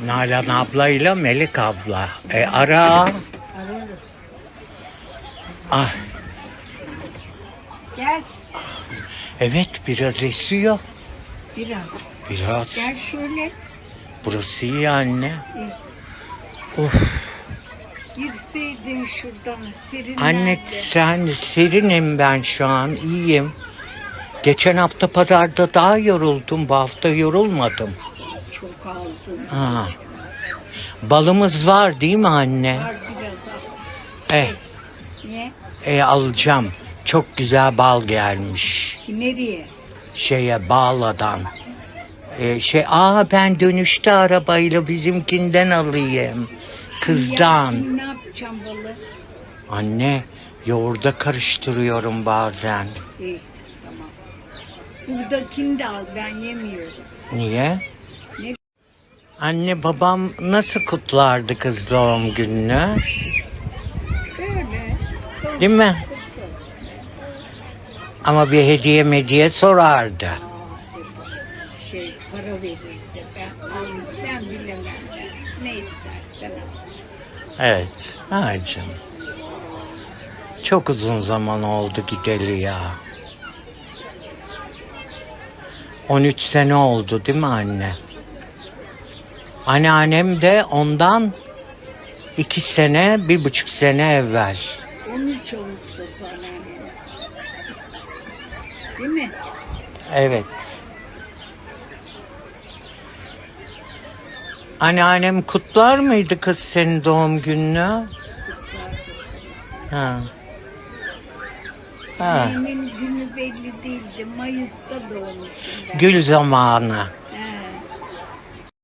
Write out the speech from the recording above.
Nalan ablayla Melik abla. E ara. Ah, Gel evet biraz esiyor. biraz. Biraz. Gel şöyle. Burası iyi anne. İyi. Of. Girseydin şuradan serin Anne sen serinim ben şu an iyiyim. Geçen hafta pazarda daha yoruldum. Bu hafta yorulmadım. Çok aldın. Ha. Balımız var değil mi anne? Var biraz az. Eh, Niye? e, alacağım. Çok güzel bal gelmiş. Ki nereye? Şeye Bağla'dan. E, şey, aa ben dönüşte arabayla bizimkinden alayım. Kızdan. Ya, ne yapacağım balı? Anne yoğurda karıştırıyorum bazen. İyi tamam. Buradakini de al ben yemiyorum. Niye? Ne? Anne babam nasıl kutlardı kız doğum gününü? Böyle. Değil mi? Ama bir hediye mediye sorardı. Şey para verirdi. Ben, bilemem. Ne istersen. Evet. Canım. Çok uzun zaman oldu gideli ya. 13 sene oldu değil mi anne? Anneannem de ondan iki sene, bir buçuk sene evvel. 13 Ağustos anneannem. Değil mi? Evet. Anneannem kutlar mıydı kız senin doğum gününü? Ha. Ha. Annemin günü belli değildi. Mayıs'ta doğmuşum ben. Gül zamanı.